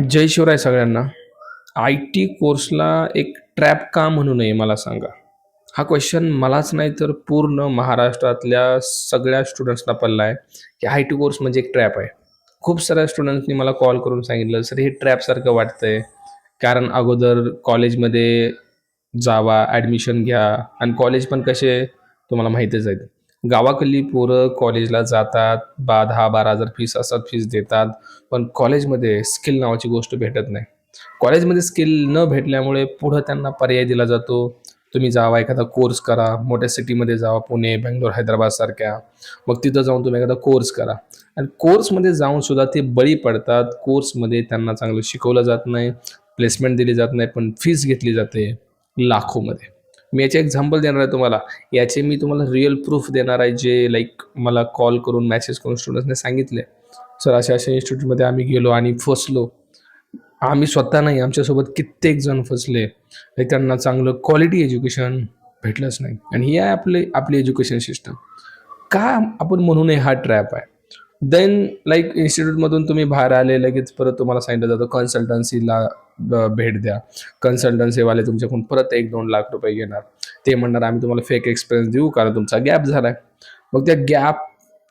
जय शिवराय सगळ्यांना. I T कोर्सला एक trap का म्हणू नये मला सांगा? हा क्वेश्चन मलाच नाही तर पूर्ण महाराष्ट्रातल्या सगळ्या स्टुडंट्सना पडला आहे की आय टी कोर्स म्हणजे एक ट्रॅप आहे. खूप साऱ्या स्टुडंट्सनी मला कॉल करून सांगितलं सर हे ट्रॅपसारखं वाटतं आहे कारण अगोदर कॉलेजमध्ये जावा ॲडमिशन घ्या. आणि कॉलेज पण कसे तुम्हाला माहितीच आहेत गावाकडली पोरं कॉलेजला जातात बा दहा बारा हजार फीस असतात फीस देतात पण कॉलेजमध्ये स्किल नावाची गोष्ट भेटत नाही. कॉलेजमध्ये स्किल न भेटल्यामुळे पुढं त्यांना पर्याय दिला जातो. तुम्ही जावा एखादा कोर्स करा मोठ्या सिटीमध्ये जावा पुणे बेंगलोर हैदराबाद सारख्या. मग तिथं जाऊन तुम्ही एखादा कोर्स करा. आणि कोर्समध्ये जाऊन सुद्धा ते बळी पडतात. कोर्समध्ये त्यांना चांगलं शिकवलं जात नाही प्लेसमेंट दिली जात नाही पण फीस घेतली जाते लाखोमध्ये. मी याचे एक्झाम्पल देणार आहे तुम्हाला. याचे मी तुम्हाला रिअल प्रूफ देणार आहे जे लाईक मला कॉल करून मॅसेज करून स्टुडंट्सने सांगितले. सर अशा अशा इन्स्टिट्यूटमध्ये आम्ही गेलो आणि फसलो. आम्ही स्वतः नाही आमच्यासोबत कित्येक जण फसले. हे त्यांना चांगलं क्वालिटी एज्युकेशन भेटलंच नाही. आणि ही आहे आपले आपली एज्युकेशन सिस्टम का आपण म्हणू नये हा ट्रॅप आहे? देन लाईक इन्स्टिट्यूटमधून तुम्ही बाहेर आले लगेच परत तुम्हाला सांगितलं जातं कन्सल्टन्सीला भेट द्या. कन्सल्टन्सीवाले तुमच्याकडून परत एक दोन लाख रुपये घेणार. ते म्हणणार आम्ही तुम्हाला फेक एक्सपिरियन्स देऊ कारण तुमचा गॅप झाला आहे मग त्या गॅप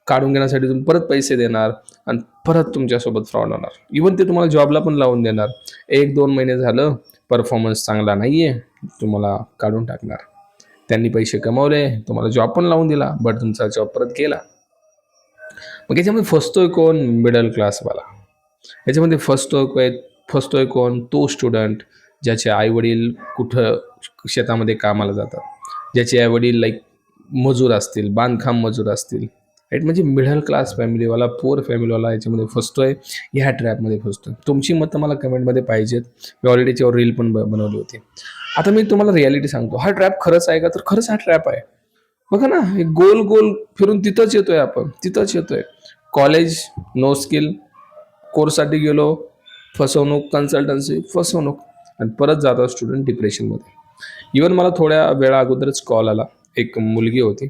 काढून घेण्यासाठी तुम्ही परत पैसे देणार आणि परत तुमच्यासोबत फ्रॉड होणार. इवन ते तुम्हाला जॉबला पण लावून देणार. एक दोन महिने झालं परफॉर्मन्स चांगला नाही आहे तुम्हाला काढून टाकणार. त्यांनी पैसे कमवले तुम्हाला जॉब पण लावून दिला बट तुमचा जॉब परत गेला. मग याच्यामध्ये फसतोय कोण? मिडल क्लासवाला याच्यामध्ये फसतोय फसतोय कोण? तो स्टुडंट ज्याचे आईवडील कुठं शेतामध्ये कामाला जातात. ज्याचे आईवडील लाईक मजूर असतील बांधकाम मजूर असतील. राईट म्हणजे मिडल क्लास फॅमिलीवाला पुअर फॅमिलीवाला याच्यामध्ये फसतोय ह्या ट्रॅपमध्ये फसतोय तुमची मतं मला कमेंटमध्ये पाहिजेत. मी ऑलरेडी त्याच्यावर रील पण ब- बनवली होती. आता मी तुम्हाला रियालिटी सांगतो. हा ट्रॅप खरंच आहे का? तर खरंच हा ट्रॅप आहे. बघा ना हे गोल गोल फिरून तिथंच येतोय आपण. तिथंच येतोय. कॉलेज नो स्किल कोर्ससाठी गेलो फसवणूक कन्सल्टन्सी फसवणूक. आणि परत जातो स्टुडंट डिप्रेशनमध्ये इवन मला थोड्या वेळा अगोदरच कॉल आला. एक मुलगी होती.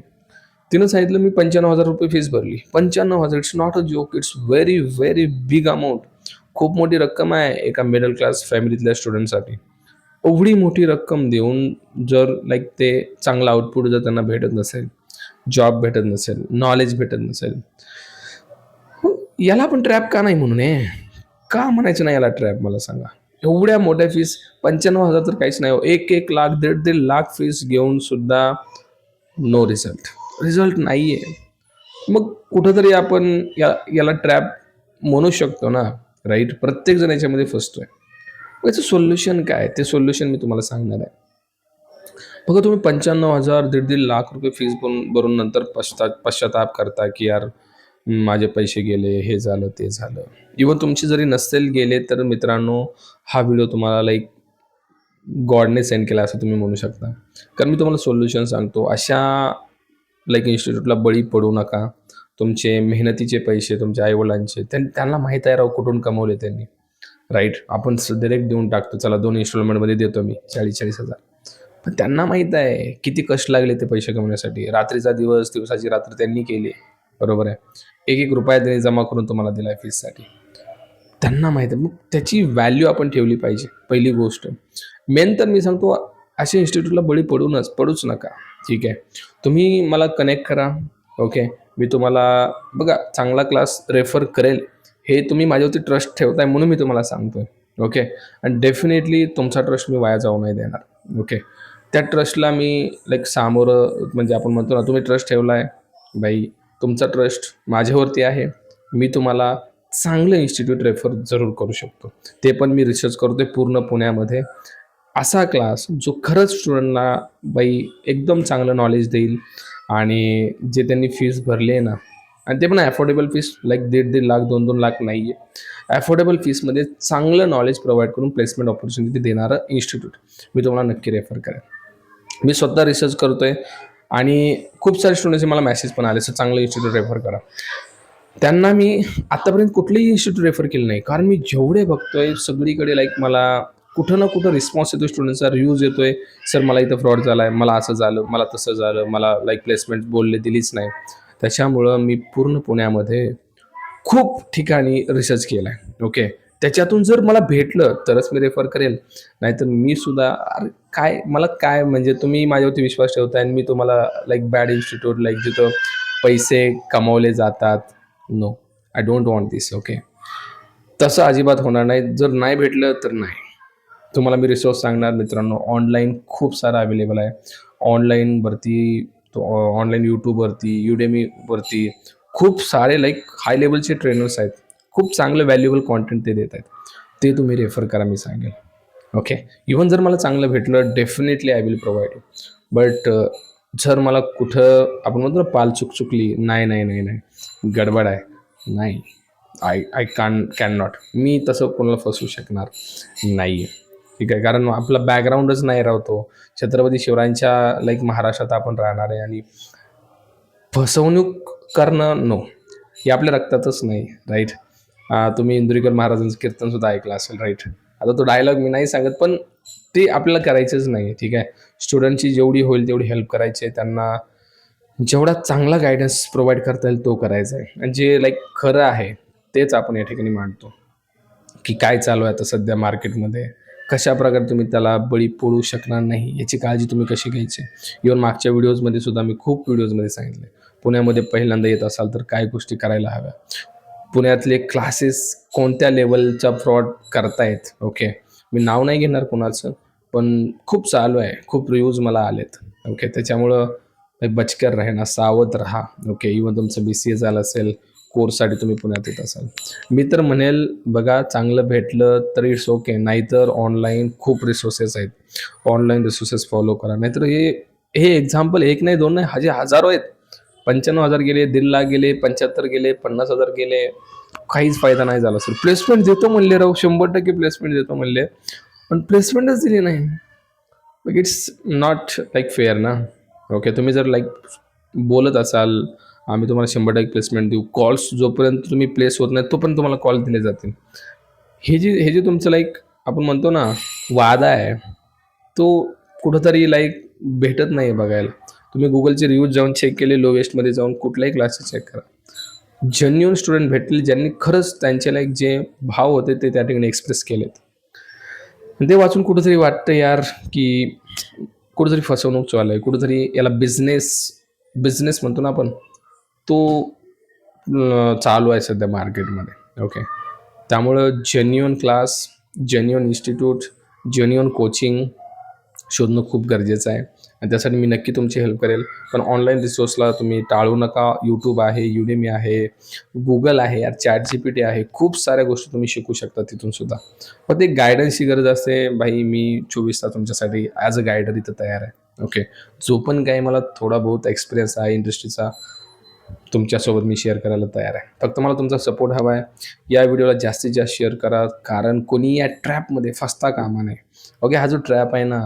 तिनं सांगितलं मी पंच्याण्णव हजार रुपये फीस भरली. पंच्याण्णव हजार it's not a joke it's very very big amount खूप मोठी रक्कम आहे एका मिडल क्लास फॅमिलीतल्या स्टुडंटसाठी एवढी मोठी रक्कम देऊन जर लाईक ते चांगला आउटपुट जर त्यांना भेटत नसेल जॉब भेटत नसेल नॉलेज भेटत नसेल याला आपण ट्रॅप का नाही म्हणून आहे का म्हणायचं नाही याला ट्रॅप मला सांगा. एवढ्या मोठ्या फीस पंच्याण्णव हजार तर काहीच नाही हो. एक एक लाख दीड दीड लाख फीस घेऊन सुद्धा नो रिझल्ट रिझल्ट नाही आहे मग कुठंतरी आपण या याला ट्रॅप म्हणू शकतो ना राईट प्रत्येक जण याच्यामध्ये फसतोय. मग याचं सोल्युशन काय? ते सोल्युशन मी तुम्हाला सांगणार आहे. बघा तुम्ही पंच्याण्णव हजार दीड दीड लाख रुपये फीस भरून भरून नंतर पश्चात पश्चाताप करता की यार माझे पैसे गेले हे झालं ते झालं. इवन तुमचे जरी नसेल गेले तर मित्रांनो हा व्हिडिओ तुम्हाला लाईक गॉडने सेंड केला असं तुम्ही म्हणू शकता. कारण मी तुम्हाला सोल्युशन सांगतो अशा लाईक इन्स्टिट्यूटला बळी पडू नका. तुमचे मेहनतीचे पैसे तुमच्या आईवडिलांचे त्यां त्यांना माहीत आहे राव कुठून कमवले त्यांनी. राईट आपण डायरेक्ट देऊन टाकतो. चला दोन इन्स्टॉलमेंटमध्ये देतो मी चाळीस चाळीस हजार. पण त्यांना माहीत आहे किती कष्ट लागले ते पैसे कमवण्यासाठी. रात्रीचा दिवस दिवसाची रात्र त्यांनी केली. बरोबर आहे. एक एक रुपया त्यांनी जमा करून तुम्हाला दिला आहे फीससाठी त्यांना माहीत आहे. मग त्याची व्हॅल्यू आपण ठेवली पाहिजे पहिली गोष्ट. मेन तर मी सांगतो अशा इन्स्टिट्यूटला बळी पडूनच पडूच नका. ठीक आहे? तुम्ही मला कनेक्ट करा. ओके मी तुम्हाला बघा चांगला क्लास रेफर करेल. हे तुम्ही माझ्यावरती ट्रस्ट ठेवताय म्हणून मी तुम्हाला सांगतोय. ओके आणि डेफिनेटली तुमचा ट्रस्ट मी वाया जाऊ नाही देणार. ओके त्या ट्रस्टला मी लाईक सामोरं म्हणजे आपण म्हणतो ना तुम्ही ट्रस्ट ठेवला आहे बाई. तुमचा ट्रस्ट माझ्यावरती आहे. मी तुम्हाला चांगलं इन्स्टिट्यूट रेफर जरूर करू शकतो. ते पण मी रिसर्च करतोय पूर्ण पुण्यामध्ये. असा क्लास जो खरंच स्टुडंटला बाई एकदम चांगलं नॉलेज देईल आणि जे त्यांनी फीस भरली आहे ना आणि ते पण ॲफोर्डेबल फीस लाईक दीड दीड लाख दोन दोन लाख नाही आहे ॲफोर्डेबल फीसमध्ये चांगलं नॉलेज प्रोव्हाइड करून प्लेसमेंट ऑपॉर्च्युनिटी देणारं इन्स्टिट्यूट मी तुम्हाला नक्की रेफर करेन. मी स्वतः रिसर्च करतोय. आणि खूप सारे स्टुडंट्सचे मला मेसेज पण आले सर चांगलं इन्स्टिट्यूट रेफर करा. त्यांना मी आत्तापर्यंत कुठलंही इन्स्टिट्यूट रेफर केलं नाही. कारण मी जेवढे बघतोय सगळीकडे लाईक मला कुठं ना कुठं रिस्पॉन्स येतो स्टुडंटचा रिव्ह्यूज येतोय. सर मला इथं फ्रॉड झाला आहे मला असं झालं मला तसं झालं मला लाईक प्लेसमेंट बोलले दिलीच नाही. त्याच्यामुळं मी पूर्ण पुण्यामध्ये खूप ठिकाणी रिसर्च केला आहे ओके त्याच्यातून जर मला भेटलं तरच मी रेफर करेल. नाहीतर मी सुद्धा अरे काय मला काय म्हणजे तुम्ही माझ्यावरती विश्वास ठेवताय आणि मी तुम्हाला लाईक बॅड इन्स्टिट्यूट लाईक जिथं पैसे कमावले जातात. No I don't want this okay तसं अजिबात होणार नाही. जर नाही भेटलं तर नाही. तुम्हाला मी रिसोर्स सांगणार मित्रांनो. ऑनलाईन खूप सारा अवेलेबल आहे. ऑनलाईनवरती तो ऑनलाईन यूट्यूबवरती युडेमीवरती खूप सारे लाईक हाय लेवलचे ट्रेनर्स आहेत. खूप चांगलं व्हॅल्युएबल कॉन्टेंट ते देत आहेत. ते तुम्ही रेफर करा मी सांगेल. ओके इवन जर मला चांगलं भेटलं definitely I will provide but जर मला कुठं आपण म्हणतो ना पाल चुक चुकली नाही नाही नाही नाही. गडबड आहे. नाही. I I can can not मी तसं कोणाला फसवू शकणार नाही आहे ठीक आहे? कारण आपला बॅकग्राऊंडच नाही राहतो. छत्रपती शिवरायांच्या लाईक महाराष्ट्रात आपण राहणार आहे आणि फसवणूक करणं नो हे आपल्या रक्तातच नाही राईट तुम्ही इंदुरीकर महाराजांचं कीर्तनसुद्धा ऐकलं असेल राईट आता तो डायलॉग मी नाही सांगत पण ते आपल्याला करायचंच नाही ठीक आहे? स्टुडंटची जेवढी होईल तेवढी हेल्प करायची आहे त्यांना. जेवढा चांगला गायडन्स प्रोव्हाइड करता येईल तो करायचा आहे. आणि जे लाईक खरं आहे तेच आपण या ठिकाणी मांडतो. की काय चालू आहे आता सध्या मार्केटमध्ये कशा प्रकारे तुम्ही त्याला बळी पडू शकणार नाही? याची काळजी तुम्ही कशी घ्यायची? इव्हन मागच्या व्हिडिओजमध्ये सुद्धा मी खूप व्हिडिओजमध्ये सांगितले. पुण्यामध्ये पहिल्यांदा येत असाल तर काय गोष्टी करायला हव्या? पुण्यातले क्लासेस कोणत्या लेवलचा फ्रॉड करतायत? ओके मी नाव नाही घेणार कुणाचं पण खूप चालू आहे. खूप रिव्ह्यूज मला आलेत. ओके त्याच्यामुळं बचकर बचकर ना सावध राहा. ओके इवन तुमचं बी सी ए झालं असेल कोर्ससाठी तुम्ही पुण्यात येत असाल. मी तर म्हणेल बघा चांगलं भेटलं तरी इट्स ओके नाहीतर ऑनलाईन खूप रिसोर्सेस आहेत. ऑनलाईन रिसोर्सेस फॉलो करा. नाहीतर हे हे एक्झाम्पल एक नाही दोन नाही हजे हजारो आहेत. पंच्याण्णव हजार गेले दीड लाख गेले पंच्याहत्तर गेले पन्नास हजार गेले. काहीच फायदा नाही झाला. सर प्लेसमेंट देतो म्हणले राहू शंभर टक्के प्लेसमेंट देतो म्हणले. पण प्लेसमेंटच दिली नाही. मग इट्स नॉट लाईक फेअर ना? ओके तुम्ही जर लाईक बोलत असाल आम्ही तुम्हाला शंभर टक्के प्लेसमेंट देऊ. कॉल्स जोपर्यंत तुम्ही प्लेस होत नाही तोपर्यंत तुम्हाला कॉल दिले जातील. हे जे हे जे तुमचं लाईक आपण म्हणतो ना वादा आहे तो कुठंतरी लाईक भेटत नाही बघायला. तुम्ही गुगलचे रिव्ह्यूज जाऊन चेक केले लो वेस्टमध्ये जाऊन कुठलाही क्लासेस चेक करा. जेन्युन स्टुडंट भेटतील ज्यांनी खरंच त्यांचे लाईक जे भाव होते ते त्या ठिकाणी एक्सप्रेस केलेत. ते वाचून कुठंतरी वाटतं यार की कुठंतरी फसवणूक चालू आहे. कुठंतरी याला बिझनेस बिझनेस म्हणतो ना आपण तो चालू आहे सध्या मार्केटमध्ये ओके त्यामुळं genuine class genuine institute genuine coaching शोधणं खूप गरजेचं आहे. आणि त्यासाठी मी नक्की तुमची हेल्प करेल. पण ऑनलाईन रिसोर्सला तुम्ही टाळू नका. यूट्यूब आहे युडेमी आहे गुगल आहे यार चॅट जी पी टी आहे. खूप साऱ्या गोष्टी तुम्ही शिकू शकता तिथून सुद्धा. फक्त एक गायडन्सची गरज असते. भाई मी चोवीस तास तुमच्यासाठी ॲज अ गायडर इथं तयार आहे. ओके जो पण काही मला थोडा बहुत एक्सपिरियन्स आहे इंडस्ट्रीचा तुमच्यासोबत मी शेअर करायला तयार आहे. फक्त मला तुमचा सपोर्ट हवा आहे. या व्हिडिओला जास्तीत जास्त शेअर करा. कारण कोणी या ट्रॅपमध्ये फसता कामा नये. ओके हा जो ट्रॅप आहे ना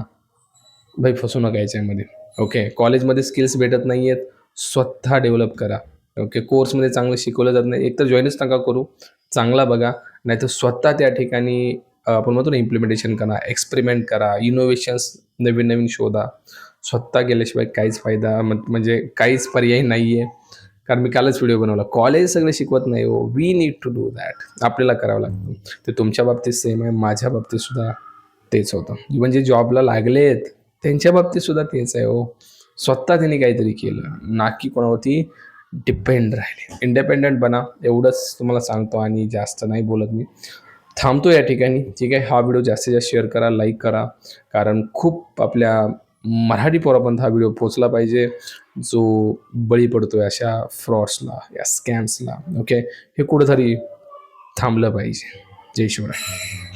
भाई फसू नका याच्यामध्ये. ओके कॉलेजमध्ये स्किल्स भेटत नाही आहेत स्वतः डेव्हलप करा. ओके कोर्समध्ये चांगलं शिकवलं जात नाही. एकतर जॉईनच नका करू. चांगला बघा. नाहीतर स्वतः त्या ठिकाणी आपण म्हणतो ना इम्प्लिमेंटेशन करा. एक्सपेरिमेंट करा. इनोव्हेशन्स नवीन नवीन शोधा. स्वतः गेल्याशिवाय काहीच फायदा म्हणजे काहीच पर्याय नाही आहे कारण मी कालच व्हिडिओ बनवला. कॉलेज सगळं शिकवत नाही हो. We need to do that आपल्याला करावं लागतं. ते तुमच्या बाबतीत सेम आहे. माझ्या बाबतीत सुद्धा तेच होतं. इवन जे जॉबला आहेत त्यांच्या बाबतीत सुद्धा तेच आहे हो. स्वतः त्यांनी काहीतरी केलं. ना की कोणावरती डिपेंड राहिले. इंडिपेंडंट बना. एवढंच तुम्हाला सांगतो आणि जास्त नाही बोलत मी. थांबतो या ठिकाणी. ठीक आहे? हा व्हिडिओ जास्तीत जास्त शेअर करा लाईक करा. कारण खूप आपल्या मराठी पोरापर्यंत हा व्हिडिओ पोचला पाहिजे. जो बळी पडतो आहे अशा फ्रॉड्सला या स्कॅम्सला ओके हे कुठंतरी थांबलं पाहिजे. जय शिवराय.